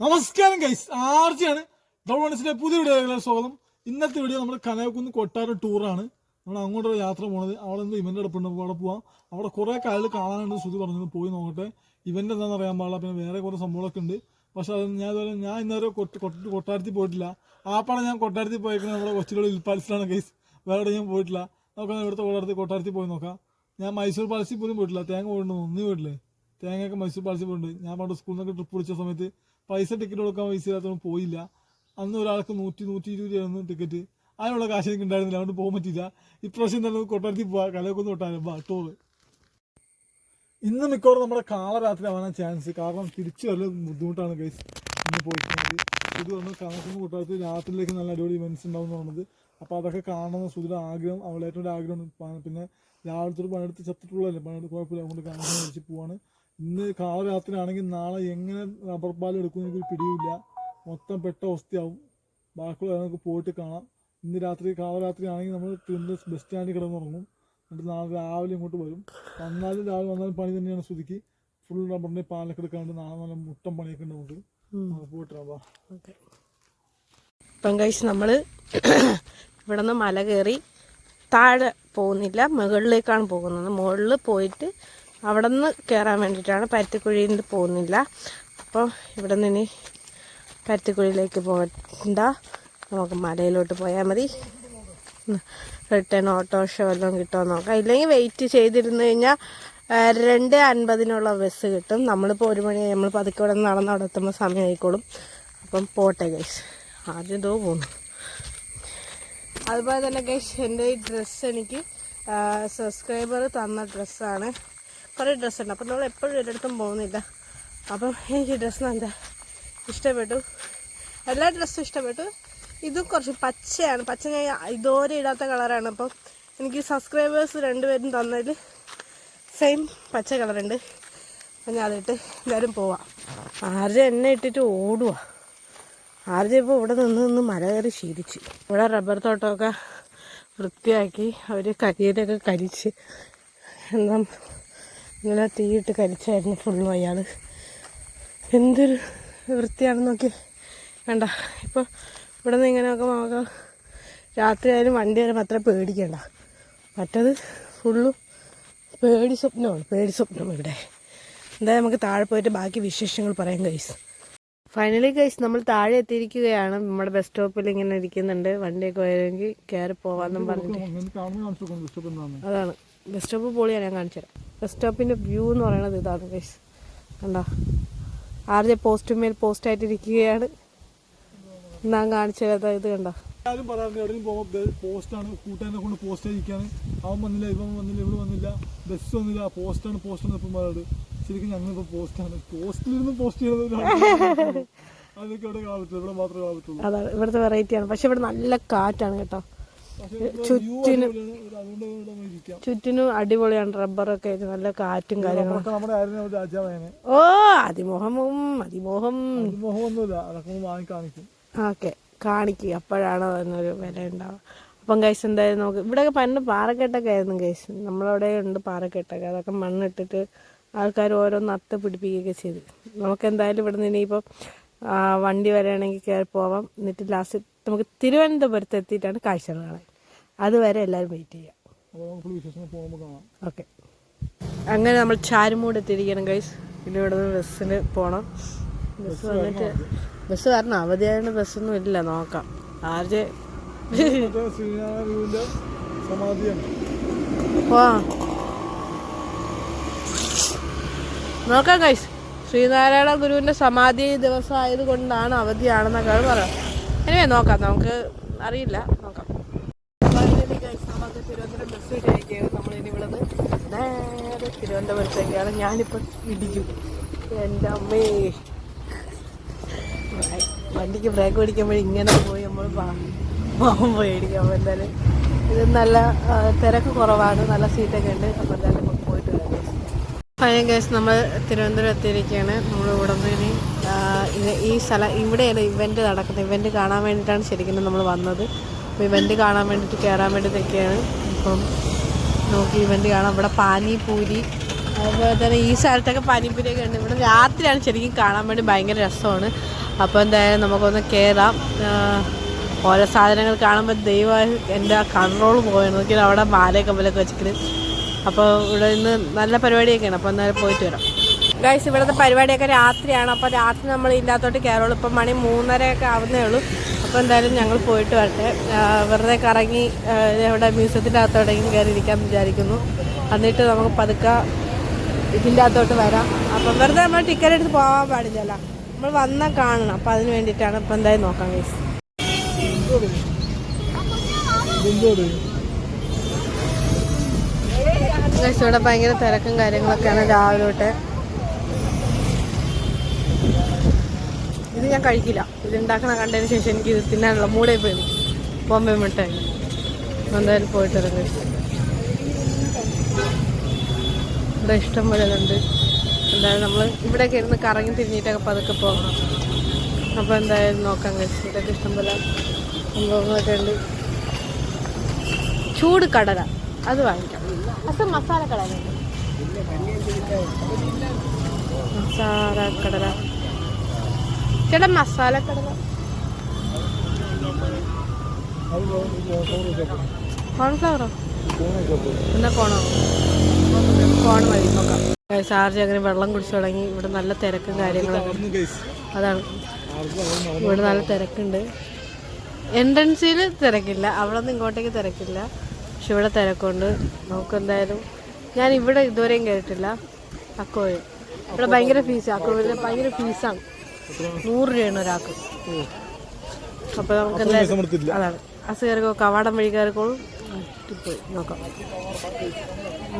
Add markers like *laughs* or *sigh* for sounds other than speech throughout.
നമസ്കാരം ഗൈസ് ആർജിയാണ്. ഡോൺസിന്റെ പുതിയ വീഡിയോ സ്വാഗതം. ഇന്നത്തെ വീഡിയോ നമ്മൾ കനകക്കുന്ന് കൊട്ടാരം ടൂറാണ് നമ്മൾ അങ്ങോട്ടൊരു യാത്ര പോണത്. അവിടെ നിന്ന് ഇവന്റ് എടുപ്പുണ്ട് അപ്പോൾ അവിടെ പോവാം. അവിടെ കുറെ കാലിൽ കാണാനുണ്ട് ശ്രുതി പറഞ്ഞത്. പോയി നോക്കട്ടെ. ഇവന്റ് എന്താണെന്ന് അറിയാൻ പാടില്ല. പിന്നെ വേറെ കുറേ സംഭവങ്ങളൊക്കെ ഉണ്ട്. പക്ഷെ അത് ഞാൻ ഇതുവരെ ഞാൻ ഇന്നേരം കൊട്ട- കൊട്ട- കൊട്ടാരത്തിൽ പോയിട്ടില്ല. ആപ്പാടെ ഞാൻ കൊട്ടാരത്തിൽ പോയേക്കുന്നത് നമ്മുടെ കൊച്ചിലുള്ള ഇൽപ്പാൽസിലാണ് ഗൈസ് വേറെ ഞാൻ പോയിട്ടില്ല. നമുക്ക് ഇവിടുത്തെ കൊട്ടാരത്തിൽ കൊട്ടാരത്തിൽ പോയി നോക്കാം. ഞാൻ മൈസൂർ പാലസിൽ പോലും പോയിട്ടില്ല. തേങ്ങ പോയിട്ടുണ്ട്? ഒന്നും പോയിട്ടില്ലേ? തേങ്ങയൊക്കെ മൈസൂർ പാലസിൽ പോയിട്ടുണ്ട്. ഞാൻ പണ്ട് സ്കൂളിൽ നിന്നൊക്കെ ട്രിപ്പ് പിടിച്ച സമയത്ത് പൈസ ടിക്കറ്റ് കൊടുക്കാൻ പൈസ ഇല്ലാത്തതുകൊണ്ട് പോയില്ല. അന്ന് ഒരാൾക്ക് നൂറ്റി നൂറ്റി ഇരുപത് രൂപയായിരുന്നു ടിക്കറ്റ് അതിനുള്ള കാശ് എനിക്ക് ഉണ്ടായിരുന്നില്ല. അതുകൊണ്ട് പോകാൻ പറ്റില്ല ഇപ്രാവശ്യം തന്നെ കൊട്ടാരത്തിൽ പോവാ. കൊട്ടാരം. വാ ടൂറ് ഇന്ന് മിക്കവാറും നമ്മുടെ കാളരാത്രി ആവാനാണ് ചാൻസ് കാരണം തിരിച്ചു വരൽ ബുദ്ധിമുട്ടാണ് ഗൈസ് ഇന്ന് പോയിട്ടുണ്ടെങ്കിൽ ഇത് പറഞ്ഞാൽ കണക്കുന്ന കൂട്ടാരത്തിൽ രാത്രിയിലേക്ക് നല്ല അടിപൊളി ഇവൻസ് ഉണ്ടാവും എന്ന് പറഞ്ഞത്. അപ്പോൾ അതൊക്കെ കാണുന്ന സുധിയുടെ ആഗ്രഹം. അവളേറ്റവും ആഗ്രഹം പിന്നെ രാവിലത്തെ പണിയെടുത്ത് ചത്തിട്ടുള്ളതല്ലേ? പണിയെടുത്ത് കുഴപ്പമില്ല. അതുകൊണ്ട് കാണാൻ വെച്ച് പോവാണ്. ഇന്ന് കാലരാത്രിയാണെങ്കിൽ രാത്രി നാളെ എങ്ങനെ റബ്ബർ പാൽ എടുക്കും എനിക്ക് പിടിയില്ല മൊത്തം പെട്ട അവസ്ഥയാവും. ബാക്കിയുള്ള നമുക്ക് പോയിട്ട് കാണാം. ഇന്ന് രാത്രി കാള രാത്രി ആണെങ്കിൽ നമ്മൾ തിരുവനന്തപുരം ബസ് സ്റ്റാൻഡിൽ കിടന്നുറങ്ങും. എന്നിട്ട് നാളെ രാവിലെ ഇങ്ങോട്ട് വരും. വന്നാലും രാവിലെ വന്നാലും പണി തന്നെയാണ് ശ്രുതിക്ക്. ഫുൾ റബ്ബറിന്റെ പാലൊക്കെ എടുക്കാണ്ട് നാളെ നല്ല മുട്ടം പണിയൊക്കെ ഉണ്ട് നമുക്ക് പോയിട്ട്. ഇപ്പം കഴിച്ച് നമ്മൾ ഇവിടെ നിന്ന് മല കയറി താഴെ പോകുന്നില്ല. മുകളിലേക്കാണ് പോകുന്നത്. മുകളിൽ പോയിട്ട് അവിടെ നിന്ന് കയറാൻ വേണ്ടിയിട്ടാണ് പരുത്തിക്കുഴിയിൽ നിന്ന് പോകുന്നില്ല. അപ്പോൾ ഇവിടെ നിന്ന് ഇനി പരുത്തിക്കുഴിയിലേക്ക് പോകണ്ട. നമുക്ക് മലയിലോട്ട് പോയാൽ മതി. റിട്ടേൺ ഓട്ടോറിക്ഷ വല്ലതും കിട്ടുമോ നോക്കാം. ഇല്ലെങ്കിൽ വെയിറ്റ് ചെയ്തിരുന്നു കഴിഞ്ഞാൽ രണ്ട് അൻപതിനുള്ള ബസ് കിട്ടും. നമ്മളിപ്പോൾ ഒരു മണി നമ്മൾ പതുക്കെ ഇവിടെ നടന്ന് അവിടെ എത്തുമ്പോൾ സമയമായിക്കോളും അപ്പം പോട്ടെ ഗൈസ് ആദ്യം എന്തോ പോകുന്നു അതുപോലെ തന്നെ ഗൈസ് എന്റെ ഈ ഡ്രസ്സ് എനിക്ക് സബ്സ്ക്രൈബർ തന്ന ഡ്രസ്സാണ് കുറേ ഡ്രസ്സുണ്ട്. അപ്പം നമ്മൾ എപ്പോഴും ഒരിടത്തും പോകുന്നില്ല. അപ്പം എനിക്ക് ഡ്രസ്സ് നല്ല ഇഷ്ടപ്പെട്ടു. എല്ലാ ഡ്രസ്സും ഇഷ്ടപ്പെട്ടു. ഇതും കുറച്ച് പച്ചയാണ്. പച്ച ഞാൻ ഇതുവരെ ഇടാത്ത കളറാണ്. അപ്പം എനിക്ക് സബ്സ്ക്രൈബേഴ്സ് രണ്ടുപേരും തന്നതിൽ സെയിം പച്ച കളറുണ്ട്. അപ്പം ഞാൻ അതിട്ട് എല്ലാവരും പോവാം. ആരുടെ എണ്ണ ഇട്ടിട്ട് ഓടുക ആരുടെ ഇപ്പോൾ ഇവിടെ നിന്ന് നിന്ന് മല കയറി ശീലിച്ച്. ഇവിടെ റബ്ബർ തോട്ടമൊക്കെ വൃത്തിയാക്കി അവർ കരിയിലൊക്കെ കരിച്ച് എന്താ ഇങ്ങനെ തീയിട്ട് കരിച്ചായിരുന്നു ഫുള്ളും അയാൾ എന്തൊരു വൃത്തിയാണെന്ന് നോക്കി. വേണ്ട ഇപ്പോൾ ഇവിടെ നിന്ന് ഇങ്ങനെയൊക്കെ നോക്കാം രാത്രി ആയാലും വണ്ടി വരുമ്പോൾ അത്ര പേടിക്കണ്ട. മറ്റത് ഫുള്ളും പേടി സ്വപ്നമാണ് പേടി സ്വപ്നം ഇവിടെ. എന്തായാലും നമുക്ക് താഴെ പോയിട്ട് ബാക്കി വിശേഷങ്ങൾ പറയാം കൈസ് ഫൈനലി കൈസ് നമ്മൾ താഴെ എത്തിയിരിക്കുകയാണ്. നമ്മുടെ ബസ് സ്റ്റോപ്പിൽ ഇങ്ങനെ ഇരിക്കുന്നുണ്ട്. വണ്ടിയൊക്കെ വരുമെങ്കിൽ കയറി പോവാന്നും പറഞ്ഞിട്ട്. അതാണ്. ബസ് സ്റ്റോപ്പ് പൊളിയാണ് ഞാൻ കാണിച്ചു തരാം ബസ് സ്റ്റോപ്പിന്റെ വ്യൂ എന്ന് പറയുന്നത് ഇതാണ് ഗൈസ് കണ്ടോ? ആർജെ പോസ്റ്റുമേൽ പോസ്റ്റായിട്ട് ഇരിക്കുകയാണ് ഞാൻ കാണിച്ചു തരാത്ത ഇത് കണ്ടോ? എല്ലാവരും പറയാറുണ്ട് എവിടെയും പോകുമ്പോൾ പോസ്റ്റാണ് കൂട്ടുകാരനെ കൊണ്ട് പോസ്റ്റ് അയക്കാണ് അവൻ വന്നില്ല ഇവൻ വന്നില്ല വന്നില്ല ബസ് വന്നില്ല പോസ്റ്റാണ് പോസ്റ്റാണ് ഇപ്പം പറയാറ് ശരിക്കും ഞങ്ങളിപ്പോൾ പോസ്റ്റാണ് പോസ്റ്റിലിരുന്ന് പോസ്റ്റ് ചെയ്യുന്നത് *laughs* അതൊക്കെ ഇവിടെ കാണാൻ പറ്റില്ല ഇവിടെ മാത്രമേ അതാണ് ഇവിടുത്തെ വെറൈറ്റിയാണ് പക്ഷെ ഇവിടെ നല്ല കാറ്റാണ് കേട്ടോ. ഇരിക്കാം ചുറ്റിനും അടിപൊളിയാണ്. റബ്ബറൊക്കെ ആയിട്ട് നല്ല കാറ്റും കാര്യങ്ങളും. ഓ അതിമോഹമും അതിമോഹം. ഓക്കെ. കാണിക്കുക അപ്പോഴാണ് അതിനൊരു വില ഉണ്ടാവുക. അപ്പം കൈസ് എന്തായാലും നമുക്ക് ഇവിടെയൊക്കെ പണ്ട് പാറക്കെട്ടൊക്കെ ആയിരുന്നു കൈസ് നമ്മളവിടെ ഉണ്ട് പാറക്കെട്ടൊക്കെ. അതൊക്കെ മണ്ണിട്ടിട്ട് ആൾക്കാർ ഓരോ നത്ത് പിടിപ്പിക്കുകയൊക്കെ ചെയ്ത്. നമുക്ക് എന്തായാലും ഇവിടെ നിന്ന് ഇനിയിപ്പം വണ്ടി വരികയാണെങ്കിൽ കയറി പോവാം. എന്നിട്ട് ലാസ്റ്റ് നമുക്ക് തിരുവനന്തപുരത്ത് എത്തിയിട്ടാണ് കാഴ്ചകൾ കാണാൻ. അതുവരെ എല്ലാവരും വെയിറ്റ് ചെയ്യാം. ഓക്കെ അങ്ങനെ നമ്മൾ ചാരുമൂട് എത്തിയിരിക്കണം ഗൈസ് പിന്നെ ഇവിടെ നിന്ന് ബസ്സിന് പോകണം ബസ് വന്നിട്ട് ബസ് കാരണം അവധിയായതുകൊണ്ട് ബസ്സൊന്നും ഇല്ല നോക്കാം. ആർജെ വാ. നോക്കാം ഗൈസ് ശ്രീനാരായണ ഗുരുവിന്റെ സമാധി ദിവസം ആയതുകൊണ്ടാണ് അവധിയാണെന്നൊക്കെ പറയാം എനിവേ നോക്കാം. നമുക്ക് അറിയില്ല. നോക്കാം. നമ്മളിനി തിരുവനന്തപുരത്തേക്കാണ്. ഞാനിപ്പോൾ ഇടിക്കും. എന്റെ അമ്മേ. വണ്ടിക്ക് ബ്രേക്ക് പിടിക്കുമ്പോൾ ഇങ്ങനെ പോയി നമ്മൾ പാവം പോയി ഇടിക്കാം. അപ്പോൾ എന്തായാലും ഇത് നല്ല തിരക്ക് കുറവാണ്. നല്ല സീറ്റൊക്കെ ഉണ്ട്. അപ്പോൾ എന്തായാലും നമുക്ക് പോയിട്ട് വരാം. ഫൈനൽ കേസ് നമ്മൾ തിരുവനന്തപുരം എത്തിയിരിക്കുകയാണ്. നമ്മൾ ഇവിടെ നിന്ന് ഇനി ഈ സ്ഥലം ഇവിടെയാണ് ഇവന്റ് നടക്കുന്നത്. ഇവന്റ് കാണാൻ വേണ്ടിയിട്ടാണ് ശരിക്കും നമ്മൾ വന്നത്. ഇവന്റ് കാണാൻ വേണ്ടിയിട്ട് കയറാൻ വേണ്ടി നിൽക്കുകയാണ്. ഇപ്പം നോക്കി ഇവന്റ് കാണാം. ഇവിടെ പാനിപൂരി അതുപോലെ തന്നെ ഈ സ്ഥലത്തൊക്കെ പാനിപൂരിയൊക്കെ ഉണ്ട്. ഇവിടെ രാത്രിയാണ് ശരിക്കും കാണാൻ വേണ്ടി ഭയങ്കര രസമാണ്. അപ്പോൾ എന്തായാലും നമുക്കൊന്ന് കയറാം ഓരോ സാധനങ്ങൾ കാണുമ്പോൾ ദൈവം എന്റെ കൺട്രോൾ പോയാണ് നോക്കിയാൽ അവിടെ മാലയൊക്കെ കമ്പലൊക്കെ വെച്ചിട്ട് അപ്പോൾ ഇവിടെ ഇന്ന് നല്ല പരിപാടിയൊക്കെയാണ്. അപ്പോൾ എന്തായാലും പോയിട്ട് വരാം. ഗൈസ് ഇവിടുത്തെ പരിപാടിയൊക്കെ രാത്രിയാണ്. അപ്പോൾ രാത്രി നമ്മൾ ഇല്ലാത്തോട്ട് കയറുള്ളൂ ഇപ്പം മണി മൂന്നരയൊക്കെ ആവുന്നേ ഉള്ളൂ. അപ്പോൾ എന്തായാലും ഞങ്ങൾ പോയിട്ട് വരട്ടെ. വെറുതെ കറങ്ങി ഇവിടെ മ്യൂസിയത്തിന്റെ അകത്തോടെങ്കിലും കയറി ഇരിക്കാൻ വിചാരിക്കുന്നു. എന്നിട്ട് നമുക്ക് പതുക്കെ ഇതിന്റെ അകത്തോട്ട് വരാം. അപ്പം വെറുതെ നമ്മൾ ടിക്കറ്റ് എടുത്ത് പോകാൻ പാടില്ലല്ലോ. നമ്മൾ വന്നാൽ കാണണം. അപ്പം അതിന് വേണ്ടിയിട്ടാണ് ഇപ്പം എന്തായാലും നോക്കാം ഗൈസ് ഇവിടെ ഭയങ്കര തിരക്കും കാര്യങ്ങളൊക്കെയാണ് രാവിലെ തൊട്ട്. ഇത് ഞാൻ കഴിക്കില്ല. ഇത് ഉണ്ടാക്കണ കണ്ടതിന് ശേഷം എനിക്ക് ഇത് തിന്നാനുള്ള മൂടേ പോയി ബോംബെ മിഠായി. എന്തായാലും പോയിട്ട് ഇറങ്ങി ഇവിടെ ഇഷ്ടം പോലെ ഉണ്ട് എന്തായാലും നമ്മൾ ഇവിടെയൊക്കെ ഇരുന്ന് കറങ്ങി തിരിഞ്ഞിട്ടൊക്കെ പതുക്കെ പോകണം. അപ്പോൾ എന്തായാലും നോക്കാം കഴിച്ചു ഇതൊക്കെ ഇഷ്ടം പോലെ സംഭവങ്ങളൊക്കെ ഉണ്ട്. ചൂട് കടല. അത് വാങ്ങിക്കാം. അത് മസാല കടല മസാല കടല. ചേട്ടാ മസാല കടല നോക്കാം. ചാർജ് അങ്ങനെ വെള്ളം കുടിച്ചു തുടങ്ങി. ഇവിടെ നല്ല തിരക്കും കാര്യങ്ങളൊക്കെ. അതാണ്. ഇവിടെ നല്ല തിരക്കുണ്ട്. എൻട്രൻസിൽ തിരക്കില്ല. അവിടെ നിന്ന് ഇങ്ങോട്ടേക്ക് തിരക്കില്ല. പക്ഷെ ഇവിടെ തിരക്കുണ്ട്. നമുക്ക് എന്തായാലും ഞാൻ ഇവിടെ ഇതുവരെയും കേട്ടിട്ടില്ല. അക്കോയിൽ. ഇവിടെ ഭയങ്കര ഫീസ് അക്കോയിൽ ഭയങ്കര ഫീസാണ് നൂറ് രൂപയാണ് ഒരാൾക്ക്. അപ്പോൾ നമുക്ക് എന്തായാലും അതാണ് കയറിക്കോ കവാടം വഴി കയറിക്കോളും പോയി നോക്കാം.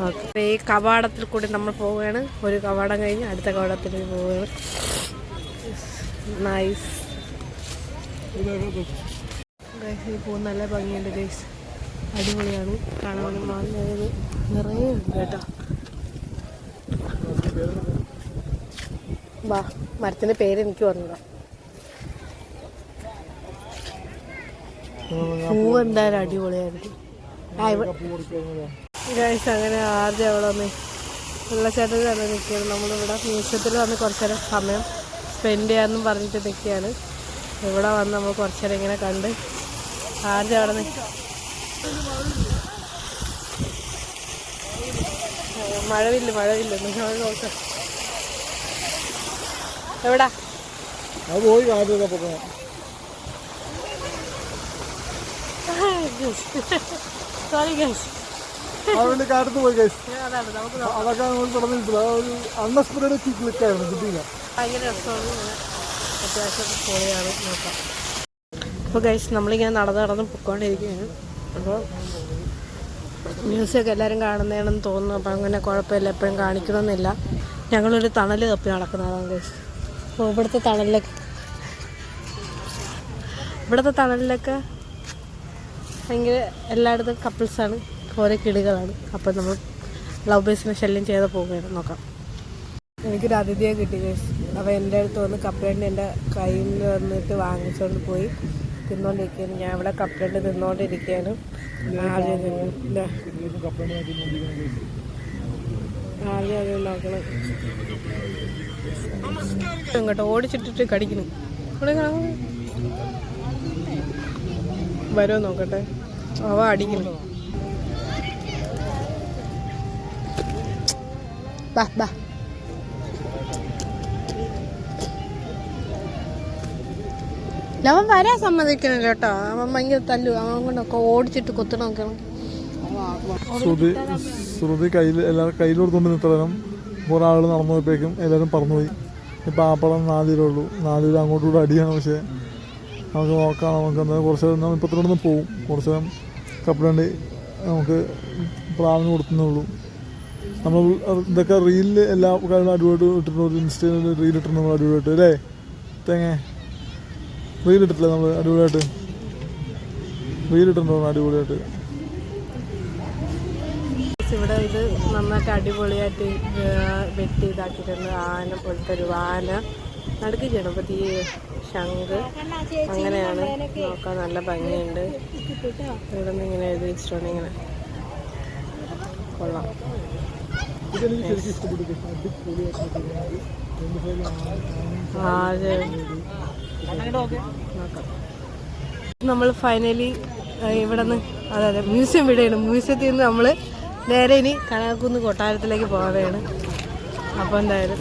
ഓക്കെ ഈ കവാടത്തിൽ കൂടി നമ്മൾ പോവുകയാണ്. ഒരു കവാടം കഴിഞ്ഞ് അടുത്ത കവാടത്തിൽ പോവുകയാണ്. നൈസ് ഗൈസ് ഈ പൂ നല്ല ഭംഗിയുണ്ട് ഗൈസ് അടിപൊളിയാണ്. കാണാൻ വന്നത് നിറയെ ഉണ്ട് കേട്ടോ. വാ മരത്തിന്റെ പേര് എനിക്ക് പറഞ്ഞതാ പൂവ് എന്തായാലും അടിപൊളിയായിരുന്നു. ഗൈസ് അങ്ങനെ ആദ്യം അവിടെ വന്ന് വെള്ളച്ചാട്ടത്തിൽ തന്നെ നിൽക്കുകയാണ്. നമ്മളിവിടെ മ്യൂസിയത്തിൽ വന്ന് കുറച്ച് നേരം സമയം സ്പെൻഡ് ചെയ്യാമെന്നും പറഞ്ഞിട്ട് നിൽക്കുകയാണ്. ഇവിടെ വന്ന് നമ്മൾ കുറച്ച് നേരം ഇങ്ങനെ കണ്ട് ആദ്യം അവിടെ നിൽക്കുക മഴവില്ല മഴവില്ല. നിങ്ങൾ നോക്കാം. എവിടാ? പോയി സോറി ഗൈസ് പോയി. അതൊക്കെ തുടങ്ങിയിട്ടില്ല ഒരു അൺഎക്സ്പെക്ടഡ് ക്ലിക്കായിരുന്നു കിട്ടിയില്ല. ഭയങ്കര രസമാണ് ഇങ്ങനെ അത്യാവശ്യം പൊളിയാണ് നോക്കാം. അപ്പോൾ ഗൈസ് നമ്മളിങ്ങനെ നടന്ന് നടന്ന് പൊയ്ക്കൊണ്ടിരിക്കുകയാണ് അപ്പോൾ മ്യൂസിയൊക്കെ എല്ലാവരും കാണുന്നതാണെന്ന് തോന്നുന്നു. അപ്പോൾ അങ്ങനെ കുഴപ്പമില്ല. എപ്പോഴും കാണിക്കണമെന്നില്ല. ഞങ്ങളൊരു തണൽ തപ്പി നടക്കുന്നതാണ് ഗൈസ് അപ്പോൾ ഇവിടുത്തെ തണലിലൊക്കെ ഇവിടുത്തെ തണലിലൊക്കെ ഭയങ്കര എല്ലായിടത്തും കപ്പിൾസാണ് ഓരോ കിളികളാണ് അപ്പോൾ നമ്മൾ ലവ് ബേസിനെ ശല്യം ചെയ്ത് പോവുകയാണ് നോക്കാം എനിക്കൊരു അതിഥിയെ കിട്ടി അപ്പോൾ എന്റെ അടുത്ത് വന്ന് കപ്പലണ്ടി എന്റെ കയ്യിൽ നിന്ന് വന്നിട്ട് വാങ്ങിച്ചുകൊണ്ട് പോയി തിന്നുകൊണ്ടിരിക്കുകയാണ് ഞാൻ ഇവിടെ കപ്പലണ്ടി തിന്നുകൊണ്ടിരിക്കുകയാണ്. ആദ്യം അത് നോക്കണം ഇങ്ങോട്ട് ഓടിച്ചിട്ടിട്ട് കടിക്കുന്നു. ഇവിടെ. വരുമോ നോക്കട്ടെ. അവ അടിക്കുന്നു. ബാ ബാ. അവൻ വരാൻ സമ്മതിക്കുന്നില്ല കേട്ടോ. അവൻ ഭയങ്കര തല്ലു. അവൻ കൊണ്ടൊക്കെ ഓടിച്ചിട്ട് കൊത്തു നോക്കണം ശ്രുതി ശ്രുതി കയ്യിൽ എല്ലാവരും കയ്യിൽ കൊടുത്തുകൊണ്ട് നിൽക്കണം കുറേ നടന്നു പോയപ്പോഴേക്കും എല്ലാവരും പറന്നുപോയി. ഇപ്പം ആപ്പളം പടം ഉള്ളൂ. നാലിൽ അങ്ങോട്ടും കൂടെ അടിയാണ്. പക്ഷേ നമുക്ക് നോക്കാം. നമുക്ക് എന്തായാലും കുറച്ച് നേരം ഇപ്പത്തിനോടൊന്ന് പോവും. കുറച്ച് നേരം കപ്പലണ്ടി നമുക്ക് പ്രാവിന് കൊടുക്കുന്നേ നമ്മൾ ഇതൊക്കെ റീലിൽ എല്ലാ കാര്യങ്ങളും അടിപൊളിയായിട്ട് ഇട്ടിട്ടുണ്ട്. ഇൻസ്റ്റയിൽ റീൽ ഇട്ടിട്ടുണ്ട് നമ്മൾ അടിപൊളിയായിട്ട്. അല്ലേ? തേങ്ങ. റീൽ ഇട്ടിട്ടില്ലേ നമ്മൾ അടിപൊളിയായിട്ട്? റീൽ ഇട്ടിട്ടുണ്ടോ അടിപൊളിയായിട്ട്? ഇവിടെ ഇത് നന്നായിട്ട് അടിപൊളിയായിട്ട് വെട്ടി ഇതാക്കിയിട്ടുണ്ട്. ആന പോലത്തെ ഒരു ആന നടുക്ക് ഗണപതി ശംഖ് അങ്ങനെയാണ്. നോക്കാൻ നല്ല ഭംഗിയുണ്ട്. ഇവിടെ നിന്ന് ഇങ്ങനെ എഴുതി വെച്ചിട്ടുണ്ട് ഇങ്ങനെ. കൊള്ളാം. നമ്മൾ ഫൈനലി ഇവിടെ നിന്ന് അതെ അതെ മ്യൂസിയം ഇവിടെയാണ് മ്യൂസിയത്തിൽ നിന്ന് നമ്മൾ നേരെ ഇനി കനകക്കുന്ന് കൊട്ടാരത്തിലേക്ക് പോവുകയാണ് അപ്പോൾ എന്തായാലും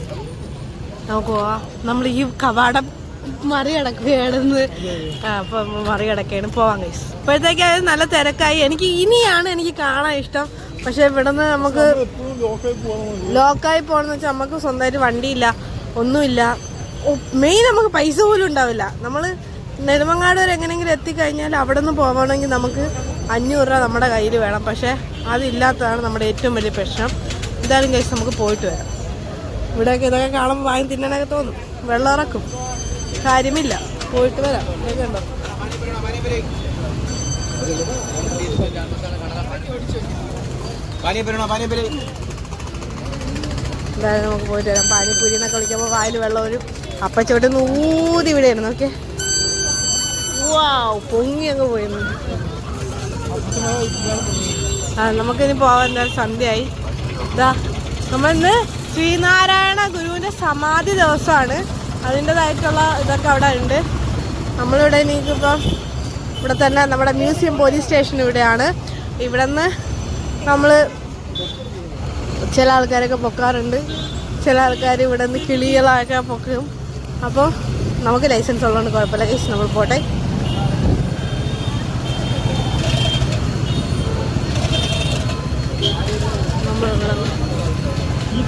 നമുക്ക് പോവാം. നമ്മൾ ഈ കവാടം മറികടക്കുകയാണെന്ന് അപ്പം മറികടക്കുകയാണ്. പോവാം കൈസ് ഇപ്പോഴത്തേക്ക് അത് നല്ല തിരക്കായി. എനിക്ക് ഇനിയാണ് എനിക്ക് കാണാൻ ഇഷ്ടം. പക്ഷെ ഇവിടുന്ന് നമുക്ക് ലോക്കായി പോകണം ലോക്കായി പോകണമെന്ന് വെച്ചാൽ നമുക്ക് സ്വന്തമായിട്ട് വണ്ടിയില്ല ഒന്നുമില്ല. മെയിൻ നമുക്ക് പൈസ പോലും ഉണ്ടാവില്ല. നമ്മൾ നെടുമങ്ങാട് വരെ എങ്ങനെയെങ്കിലും എത്തിക്കഴിഞ്ഞാൽ അവിടെ നിന്ന് പോകണമെങ്കിൽ നമുക്ക് അഞ്ഞൂറ് രൂപ നമ്മുടെ കയ്യിൽ വേണം. പക്ഷേ അതില്ലാത്തതാണ് നമ്മുടെ ഏറ്റവും വലിയ പ്രശ്നം. എന്തായാലും കഴിച്ച് നമുക്ക് പോയിട്ട് വരാം. ഇവിടെയൊക്കെ ഇതൊക്കെ കാണുമ്പോൾ വാങ്ങി തിന്നാനൊക്കെ തോന്നും. വെള്ളം ഇറക്കും. കാര്യമില്ല. പോയിട്ട് വരാം. ഇതൊക്കെ ഉണ്ടോ? എന്തായാലും നമുക്ക് പോയിട്ട് വരാം. പാനിപ്പൂരി എന്നൊക്കെ വിളിക്കുമ്പോൾ വായിൽ വെള്ളം ഒരു അപ്പച്ചോട്ട് നൂതി ഇവിടെയായിരുന്നു ഓക്കെ വാവ് പൊങ്ങി അങ്ങ് പോയിരുന്നു. ആ നമുക്കിനി പോവാൻ സന്ധ്യയായി. ഇതാ നമ്മളിന്ന് ശ്രീനാരായണ ഗുരുവിന്റെ സമാധി ദിവസമാണ്. അതിന്റെതായിട്ടുള്ള ഇതൊക്കെ അവിടെ ഉണ്ട്. നമ്മളിവിടെ എനിക്കിപ്പം ഇവിടെ തന്നെ നമ്മുടെ മ്യൂസിയം പോലീസ് സ്റ്റേഷൻ ഇവിടെയാണ്. ഇവിടെ നിന്ന് നമ്മൾ ചില ആൾക്കാരൊക്കെ പൊക്കാറുണ്ട്. ചില ആൾക്കാർ ഇവിടെ നിന്ന് കിളികളൊക്കെ പൊക്കും. അപ്പോൾ നമുക്ക് ലൈസൻസ് ഉള്ളതുകൊണ്ട് കുഴപ്പമില്ല. കേസ് നമ്മൾ പോട്ടെ.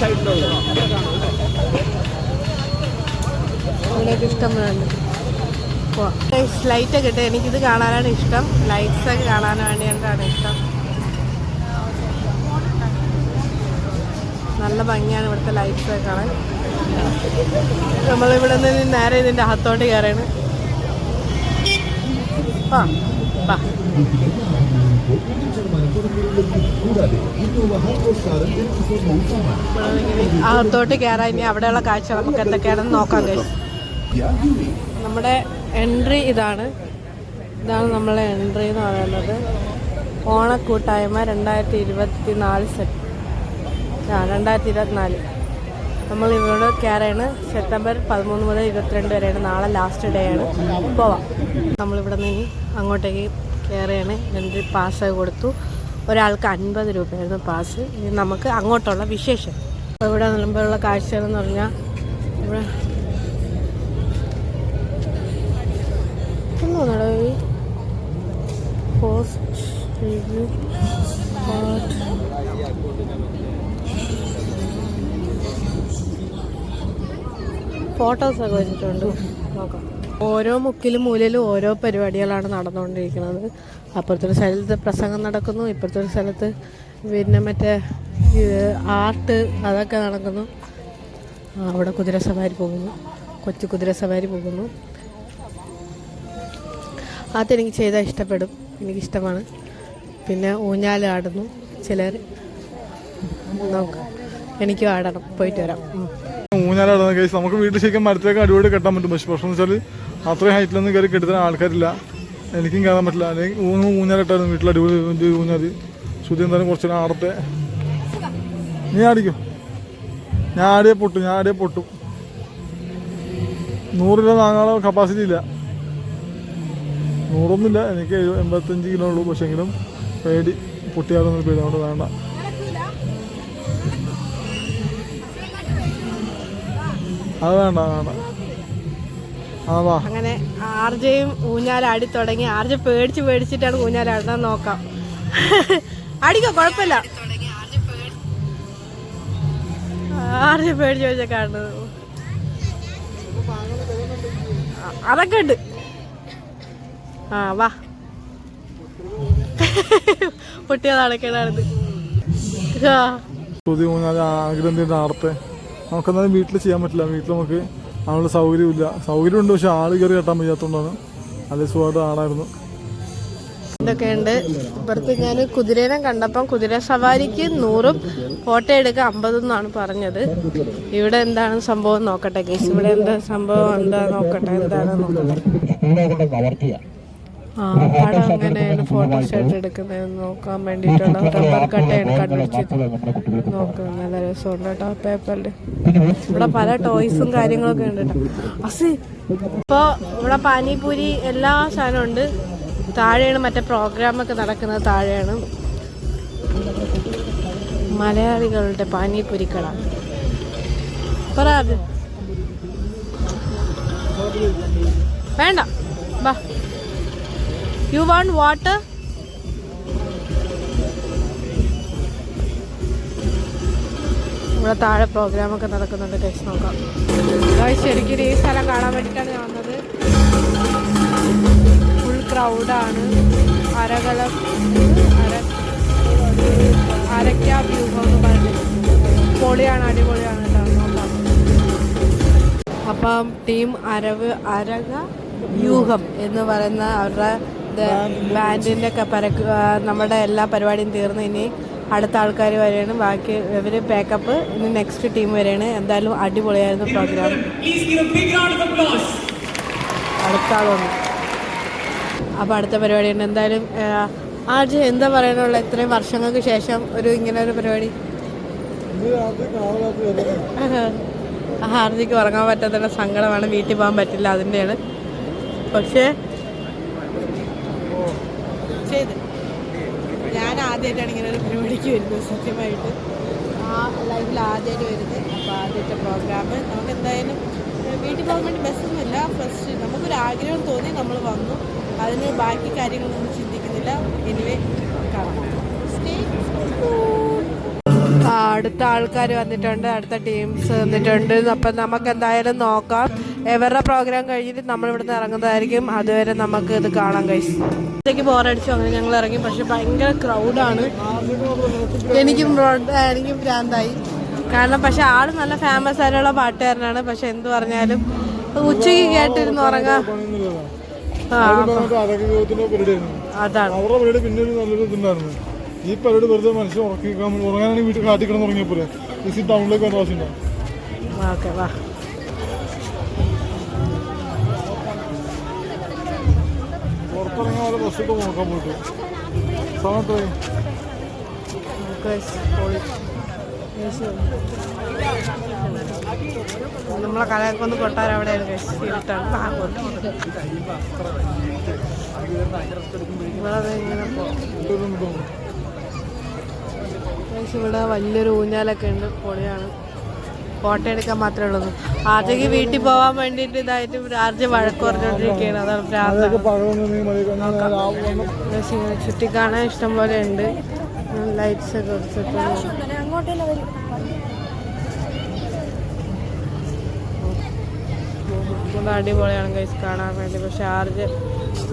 ഈ സൈഡിലുള്ള ഇവിടെയൊക്കെ ഇഷ്ടം പോലെ ഉണ്ട് ലൈറ്റ് ഒക്കെ ഇട്ട് എനിക്കിത് കാണാനാണ് ഇഷ്ടം. ലൈറ്റ്സ് ഒക്കെ കാണാൻ വേണ്ടിയിട്ടാണ് ഇഷ്ടം. നല്ല ഭംഗിയാണ് ഇവിടുത്തെ ലൈറ്റ്സ് ഒക്കെ കാണാൻ. നമ്മളിവിടെ നിന്ന് നേരെ ഇതിന്റെ അകത്തോട്ട് കയറാണ് ആ വാ ഇവിടെ ഇങ്ങനെ അകത്തോട്ട് കയറാൻ ഇനി അവിടെയുള്ള കാഴ്ച നമുക്ക് എന്തൊക്കെയാണെന്ന് നോക്കാം നമ്മുടെ എൻട്രി ഇതാണ്. ഇതാണ് നമ്മളെ എൻട്രി എന്ന് പറയുന്നത്. ഓണക്കൂട്ടായ്മ രണ്ടായിരത്തി ഇരുപത്തി നാല് സെപ്റ്റ് ആ രണ്ടായിരത്തി ഇരുപത്തിനാല് നമ്മൾ ഇവിടെ കയറാണ് സെപ്റ്റംബർ പതിമൂന്ന് മുതൽ ഇരുപത്തിരണ്ട് വരെയാണ്. നാളെ ലാസ്റ്റ് ഡേ ആണ്. പോവാം. നമ്മളിവിടെ നിന്ന് അങ്ങോട്ടേക്ക് കയറുകയാണ് എന്നിട്ട് പാസ് കൊടുത്തു. ഒരാൾക്ക് അൻപത് രൂപയായിരുന്നു പാസ് ഇനി നമുക്ക് അങ്ങോട്ടുള്ള വിശേഷം. ഇവിടെ നിലമ്പുള്ള കാഴ്ചകളെന്ന് പറഞ്ഞാൽ ഇവിടെ പോസ്റ്റ് റിവ്യൂ ഫോട്ടോസൊക്കെ വെച്ചിട്ടുണ്ട്. ഓരോ മുക്കിലും മൂലയിലും ഓരോ പരിപാടികളാണ് നടന്നുകൊണ്ടിരിക്കുന്നത്. അപ്പുറത്തൊരു സ്ഥലത്ത് പ്രസംഗം നടക്കുന്നു ഇപ്പുറത്തൊരു സ്ഥലത്ത് പിന്നെ മറ്റേ ആർട്ട് അതൊക്കെ നടക്കുന്നു. അവിടെ കുതിര സവാരി പോകുന്നു കൊച്ചു കുതിര സവാരി പോകുന്നു. അതെനിക്ക് ചെയ്താൽ ഇഷ്ടപ്പെടും എനിക്കിഷ്ടമാണ്. പിന്നെ ഊഞ്ഞാലാടുന്നു ചിലർ. നോക്കാം എനിക്കും ആടണം പോയിട്ട് വരാം. ഊഞ്ഞാലാടുന്ന കേസ്. നമുക്ക് വീട്ടിൽ ശരിക്കും മരത്തിലേക്ക് അടിപൊളി കെട്ടാൻ പറ്റും. പക്ഷെ പ്രശ്നം വെച്ചാൽ അത്രയും ഹൈറ്റിലൊന്നും കയറി കെട്ടുന്ന ആൾക്കാരില്ല. എനിക്കും കയറാൻ പറ്റില്ല. അല്ലെങ്കിൽ ഊന്ന് ഊഞ്ഞാലിട്ടായിരുന്നു വീട്ടിൽ അടിപൊളി ഊഞ്ഞാൽ ശ്രുതി എന്തായാലും കുറച്ച് ആടത്തെ നീ ആടിക്കും? ഞാൻ ആടിയെ പൊട്ടും. ഞാൻ ആടിയെ പൊട്ടും. നൂറ് കിലോ താങ്ങാനുള്ള കപ്പാസിറ്റി ഇല്ല. നൂറൊന്നുമില്ല. എനിക്ക് എൺപത്തഞ്ച് കിലോ ഉള്ളൂ. പക്ഷേങ്കിലും പേടി. പൊട്ടിയാലൊന്നും പേടി. അതുകൊണ്ട് വേണ്ട. അത് വേണ്ട വേണ്ട ആ വാ. അങ്ങനെ ആർജയും ഊഞ്ഞാലാടി തുടങ്ങി. ആർജ പേടിച്ച് പേടിച്ചിട്ടാണ് ഊഞ്ഞാലാടുന്നത് നോക്കാം. അടിക്കോ കുഴപ്പമില്ല. ആർജ പേടിച്ച് പേടിച്ച കാണുന്നത്. അതൊക്കെ ഉണ്ട്. ആ വാ. പൊട്ടിയതാണ് കേടാണിത് ആ. ശ്രുതി ഊഞ്ഞാൽ ആഗ്രഹത്തിന്റെ ആടത്തെ നമുക്കെന്നാലും വീട്ടിൽ ചെയ്യാൻ പറ്റില്ല. വീട്ടിൽ നമുക്ക് അതിനുള്ള സൗകര്യമില്ല. സൗകര്യമുണ്ട് പക്ഷെ ആൾ കയറി കെട്ടാൻ വയ്യാത്തതുകൊണ്ടാണ് നല്ല സുഖമായിട്ട് ആളായിരുന്നു. ഇതൊക്കെയുണ്ട് ഇപ്പുറത്ത് ഞാൻ കുതിരേനെ കണ്ടപ്പം കുതിര സവാരിക്ക് നൂറും ഫോട്ടോ എടുക്കുക അമ്പതും എന്നാണ് പറഞ്ഞത്. ഇവിടെ എന്താണ് സംഭവം നോക്കട്ടെ കേസ് ഇവിടെ എന്താ സംഭവം? എന്താ നോക്കട്ടെ എന്താണ് നോക്കട്ടെ. നോക്കാൻ പല ടോയ്സും കാര്യങ്ങളൊക്കെ ഉണ്ട് കേട്ടോ. അസി പാനിപൂരി എല്ലാ സാധനവും ഉണ്ട്. താഴെയാണ് മറ്റേ പ്രോഗ്രാമൊക്കെ നടക്കുന്നത് താഴെയാണ്. മലയാളികളുടെ പാനിപൂരി കട പറ. വേണ്ട. ബാ യു want water? ഇവിടെ താഴെ പ്രോഗ്രാമൊക്കെ നടക്കുന്നുണ്ട് കഴിച്ച് നോക്കാം. ഗൈസ് ശരിക്കും ഈ സ്ഥലം കാണാൻ വേണ്ടിയിട്ടാണ് ഞാൻ വന്നത്. ഫുൾ ക്രൗഡാണ് അരകലം അര അരക്കാ വ്യൂഹം എന്ന് പറഞ്ഞിട്ട്. പൊളിയാണ് അടിപൊളിയാണ് കേട്ടോ നോക്കാം. അപ്പം ടീം അരവ് അരക വ്യൂഹം എന്ന് പറയുന്ന അവരുടെ ബാൻഡിന്റെ ഒക്കെ പരക്ക് നമ്മുടെ എല്ലാ പരിപാടിയും തീർന്ന് ഇനി അടുത്ത ആൾക്കാർ വരെയാണ്. ബാക്കി ഇവർ പാക്കപ്പ് ഇനി നെക്സ്റ്റ് ടീം വരെയാണ്. എന്തായാലും അടിപൊളിയായിരുന്നു പ്രോഗ്രാം അടുത്ത ആളുണ്ട് അപ്പോൾ അടുത്ത പരിപാടിയുണ്ട്. എന്തായാലും ആജ് എന്താ പറയാനുള്ള? ഇത്രയും വർഷങ്ങൾക്ക് ശേഷം ഒരു ഇങ്ങനെ ഒരു പരിപാടി. *laughs* ഹാർദിക്ക് ഉറങ്ങാൻ പറ്റാത്ത സങ്കടമാണ്. വീട്ടിൽ പോകാൻ പറ്റില്ല അതിന്റെയാണ് പക്ഷേ ചെയ്ത്. ഞാൻ ആദ്യമായിട്ടാണ് ഇങ്ങനെ ഒരു പരിപാടിക്ക് വരുന്നത് സത്യമായിട്ട്. ആ ലൈഫിൽ ആദ്യമായിട്ട് വരുന്നത്. അപ്പോൾ ആദ്യത്തെ പ്രോഗ്രാം നമുക്ക് എന്തായാലും വീട്ടിൽ പോകാൻ വേണ്ടി ബസ്സൊന്നുമില്ല ഫസ്റ്റ് നമുക്കൊരു ആഗ്രഹം തോന്നി നമ്മൾ വന്നു. അതിന് ബാക്കി കാര്യങ്ങളൊന്നും ചിന്തിക്കുന്നില്ല. എനിവേ അടുത്ത ആൾക്കാർ വന്നിട്ടുണ്ട് അടുത്ത ടീംസ് വന്നിട്ടുണ്ട്. അപ്പം നമുക്ക് എന്തായാലും നോക്കാം. എവരുടെ പ്രോഗ്രാം കഴിഞ്ഞിട്ട് നമ്മൾ ഇവിടുന്ന് ഇറങ്ങുന്നതായിരിക്കും. അതുവരെ നമുക്ക് ഇത് കാണാൻ കഴിച്ചു ഇതൊക്കെ ബോറടിച്ചു അങ്ങനെ ഞങ്ങൾ ഇറങ്ങി. പക്ഷെ ഭയങ്കര ക്രൗഡാണ് എനിക്കും എനിക്കും ഭ്രാന്തായി. കാരണം പക്ഷെ ആൾ നല്ല ഫേമസ് ആയിട്ടുള്ള പാട്ടുകാരനാണ്. പക്ഷെ എന്ത് പറഞ്ഞാലും ഉച്ചയ്ക്ക് കേട്ടിരുന്ന് ഉറങ്ങാ അതാണ്. ഈ പരിപാടി വെറുതെ മനുഷ്യൻ ഉറക്കി ഉറങ്ങാനാണെങ്കിൽ വീട്ടിൽ ഉറങ്ങിയപ്പോലെ ഈ ടൗണിലേക്ക് വന്ന ആവശ്യമില്ല. ഓക്കെ വാ. പുറത്തിറങ്ങാൻ വല്ല ബസ്സിട്ട് നോക്കാൻ പോയിട്ട്. സമയത്ത്. നമ്മളെ കലക്കൊന്ന് കൊട്ടാൻ അവിടെയാണ് Guys, ഇവിടെ വലിയൊരു ഊഞ്ഞാലൊക്കെ ഉണ്ട്. പൊളിയാണ്. ഫോട്ടോ എടുക്കാൻ മാത്രമേ ഉള്ളൂ. ആദ്യമൊക്കെ വീട്ടിൽ പോകാൻ വേണ്ടിയിട്ട് ഇതായിട്ട് ആദ്യം വഴക്ക് പറഞ്ഞുകൊണ്ടിരിക്കുകയാണ്. അതാണ് പ്രാർത്ഥന. അതൊക്കെ ചുറ്റി കാണാൻ Guys, ഇങ്ങനെ ചുറ്റിക്കാണാൻ ഇഷ്ടം പോലെ ഉണ്ട്. ലൈറ്റ്സ് ഒക്കെ കൊടുത്തിട്ടുണ്ട് അടിപൊളിയാണ് കൈസ് കാണാൻ വേണ്ടി. പക്ഷെ ആർജ്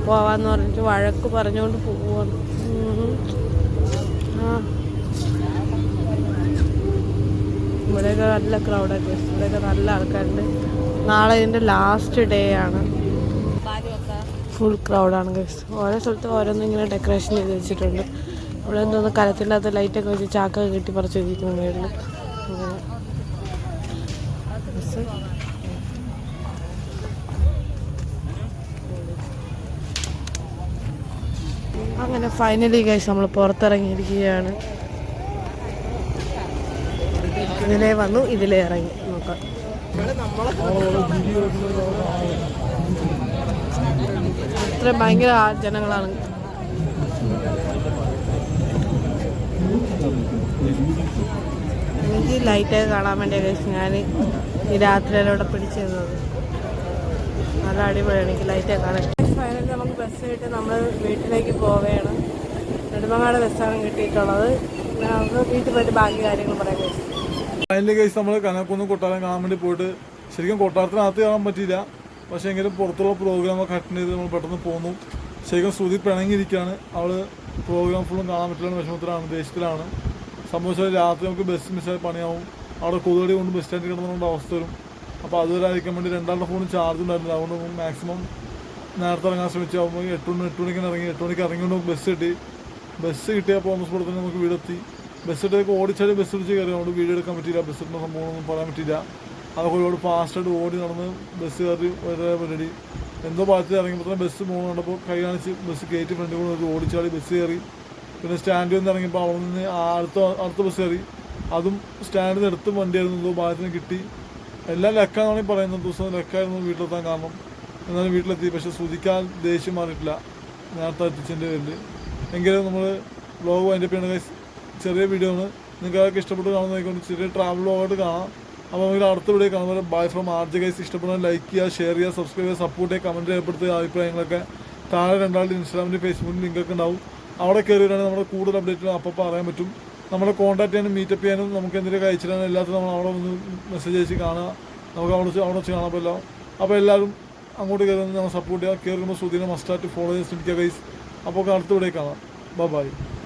പോവാന്ന് പറഞ്ഞിട്ട് വഴക്ക് പറഞ്ഞുകൊണ്ട് പോവാണ് ആ. ഇവിടെയൊക്കെ നല്ല ക്രൗഡൊക്കെ ഇവിടെയൊക്കെ നല്ല ആൾക്കാരുണ്ട്. നാളെ ഇതിന്റെ ലാസ്റ്റ് ഡേ ആണ്. ഫുൾ ക്രൗഡാണ് ഗൈസ് ഓരോ സ്ഥലത്ത് ഓരോന്നും ഇങ്ങനെ ഡെക്കറേഷൻ ചെയ്ത് വെച്ചിട്ടുണ്ട്. ഇവിടെ എന്തോന്ന് കരത്തില്ലാത്ത ലൈറ്റൊക്കെ വെച്ച് ചാക്കൊക്കെ കെട്ടി പറിച്ച് വെച്ചിരിക്കുന്നു അങ്ങനെ അങ്ങനെ ഫൈനലി ഗൈസ് നമ്മൾ പുറത്തിറങ്ങിയിരിക്കുകയാണ്. ഇതിലേ വന്നു ഇതിലേ ഇറങ്ങി. നോക്കാം ഇത്ര ഭയങ്കര ജനങ്ങളാണ്. എനിക്ക് ലൈറ്റൊക്കെ കാണാൻ വേണ്ടി ഗൈസ് ഞാൻ ഈ രാത്രിയിലൂടെ പിടിച്ചിരുന്നത്. നല്ല അടിപൊളിയാണ് എനിക്ക് ലൈറ്റൊക്കെ കാണാൻ. ഫൈനലി നമുക്ക് ബസ് കിട്ടി നമ്മൾ വീട്ടിലേക്ക് പോവുകയാണ്. നെടുമങ്ങാട് ബസ്സാണ് കിട്ടിയിട്ടുള്ളത്. നമുക്ക് വീട്ടിൽ പോയിട്ട് ബാക്കി കാര്യങ്ങൾ പറയാൻ കഴിച്ചു അതിന്റെ കേസ് നമ്മൾ കനക്കുന്ന് കൊട്ടാരം കാണാൻ വേണ്ടി പോയിട്ട് ശരിക്കും കൊട്ടാരത്തിനകത്ത് കാണാൻ പറ്റിയില്ല. പക്ഷേ എങ്കിലും പുറത്തുള്ള പ്രോഗ്രാമൊക്കെ അറ്റൻഡ് ചെയ്ത് നമ്മൾ പെട്ടെന്ന് പോന്നു. ശരിക്കും ശ്രുതി പിണങ്ങിയിരിക്കുകയാണ്. അവൾ പ്രോഗ്രാം ഫുള്ളും കാണാൻ പറ്റില്ല വിഷമത്തിലാണ് ദേശത്തിലാണ് സംഭവിച്ചാൽ രാത്രി നമുക്ക് ബസ് മിസ്സായി പണിയാവും. അവിടെ കൊതുകടി കൊണ്ട് ബസ് സ്റ്റാൻഡിൽ കിടന്നുകൊണ്ട് അവസ്ഥ വരും. അപ്പോൾ അതുവരെ അയക്കാൻ വേണ്ടി രണ്ടാളുടെ ഫോണും ചാർജ് ഉണ്ടായിരുന്നില്ല. അതുകൊണ്ട് മാക്സിമം നേരത്തെ ഇറങ്ങാൻ ശ്രമിച്ചാകുമ്പോൾ എട്ട് മണി എട്ട് മണിക്ക് ഇറങ്ങി എട്ട് മണിക്ക് ഇറങ്ങിക്കൊണ്ട് ബസ് കിട്ടി. ബസ് കിട്ടിയപ്പോൾ ഓമസ് പുറത്ത് നമുക്ക് വീടെത്തി. ബസ് ഓടിച്ചാലും ബസ് പിടിച്ച് കയറി. അതുകൊണ്ട് വീഡിയോ എടുക്കാൻ പറ്റിയില്ല. ബസ് ഇട്ടുന്ന സംഭവമൊന്നും പറയാൻ പറ്റില്ല അതൊക്കെ ഒരുപാട് ഫാസ്റ്റായിട്ട് ഓടി നടന്ന് ബസ് കയറി വരെ പരിപാടി. എന്തോ ഭാഗത്ത് ഇറങ്ങിയപ്പോൾ തന്നെ ബസ് മൂന്ന് കണ്ടപ്പോൾ കൈ കാണിച്ച് ബസ് കയറ്റി ഫ്രണ്ട് കൊണ്ട് ഓടിച്ചാടി ബസ് കയറി. പിന്നെ സ്റ്റാൻഡിൽ നിന്ന് ഇറങ്ങിയപ്പോൾ അവിടെ നിന്ന് അടുത്ത അടുത്ത ബസ് കയറി. അതും സ്റ്റാൻഡിൽ നിന്ന് എടുത്തും വണ്ടിയായിരുന്നു. എന്തോ ഭാഗത്തിന് കിട്ടി. എല്ലാം ലക്കാന്നാണ് പറയുന്നത്. ദിവസം ലക്കായിരുന്നു വീട്ടിലെത്താൻ കാരണം. എന്നാലും വീട്ടിലെത്തി. പക്ഷെ ശ്രുതിക്കാൻ ദേഷ്യം മാറിയിട്ടില്ല. നേരത്തെ എത്തിച്ചതിന്റെ പേരിൽ എങ്കിലും നമ്മൾ ബ്ലോഗ് അതിന്റെ പേര് guys. ചെറിയ വീഡിയോ ആണ്. നിങ്ങൾക്ക് അതൊക്കെ ഇഷ്ടപ്പെട്ട് കാണുന്നതായിക്കൊണ്ട് ചെറിയ ട്രാവൽ ആയിട്ട് കാണാം. അപ്പോൾ നമുക്ക് അടുത്ത വീഡിയോ കാണുമ്പോൾ bye from R J guys like ചെയ്യുക ഷെയർ ചെയ്യുക സബ്സ്ക്രൈബ് ചെയ്യുക സപ്പോർട്ട് ചെയ്യുക കമന്റ് രേഖപ്പെടുത്തുക അഭിപ്രായങ്ങളൊക്കെ. താഴെ രണ്ടാളുടെ ഇൻസ്റ്റാഗ്രാമിന്റെ ഫേസ്ബുക്കിൽ ലിങ്കൊക്കെ ഉണ്ടാവും. അവിടെ കയറി നമ്മുടെ കൂടുതൽ അപ്ഡേറ്റുകൾ അപ്പോൾ പറയാൻ പറ്റും. നമ്മളെ കോൺടാക്ട് ചെയ്യാനും മീറ്റപ്പ് ചെയ്യാനും നമുക്ക് എന്തെങ്കിലും അയച്ചിടാനും എല്ലാത്തിനും നമ്മൾ അവിടെ ഒന്ന് മെസ്സേജ് അയച്ച് കാണുക. നമുക്ക് അവിടെ വെച്ച് അവിടെ വെച്ച് കാണാൻ പറ്റില്ല അപ്പോൾ എല്ലാവരും അങ്ങോട്ട് കയറി നമ്മൾ സപ്പോർട്ട് ചെയ്യുക. കയറുമ്പോൾ സുധീനെ മസ്റ്റായിട്ട് ഫോളോ ചെയ്യാൻ ശ്രമിക്കുക ഗൈസ് അപ്പോൾ അടുത്ത വീഡിയോ കാണാം. ബൈ